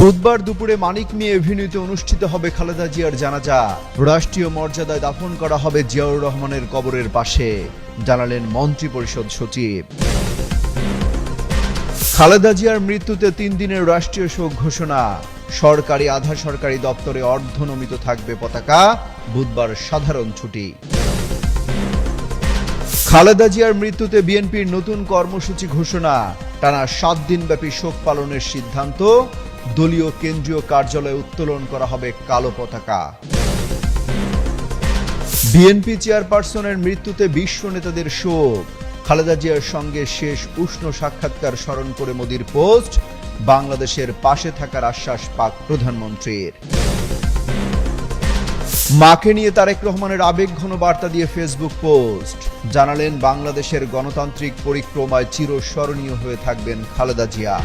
বুধবার দুপুরে মানিক মিয়া এভিনিউতে অনুষ্ঠিত হবে খালেদা জিয়ার জানাজা। রাষ্ট্রীয় মর্যাদায় দাফন করা হবে জিয়াউর রহমানের কবরের পাশে, জানালেন মন্ত্রী পরিষদ সচিব। খালেদা জিয়ার মৃত্যুতে তিন দিনের রাষ্ট্রীয় শোক ঘোষণা। সরকারি আধা সরকারি দপ্তরে অর্ধনমিত থাকবে পতাকা, বুধবার সাধারণ ছুটি। খালেদা জিয়ার মৃত্যুতে বিএনপির নতুন কর্মসূচি ঘোষণা। টানা সাত দিনব্যাপী শোক পালনের সিদ্ধান্ত দলীয় কেন্দ্রীয় কার্যালয়ে উত্তোলন করা হবে কালো পতাকা। বিএনপি চেয়ারপারসনের মৃত্যুতে বিশ্ব নেতাদের শোক। খালেদা জিয়ার সঙ্গে শেষ উষ্ণ সাক্ষাৎকার স্মরণ করে মোদির পোস্ট, বাংলাদেশের পাশে থাকার আশ্বাস পাক প্রধানমন্ত্রীর। মাকে নিয়ে তারেক রহমানের আবেগঘন বার্তা দিয়ে ফেসবুক পোস্ট। জানালেন, বাংলাদেশের গণতান্ত্রিক পরিক্রমায় চিরস্মরণীয় হয়ে থাকবেন খালেদা জিয়া।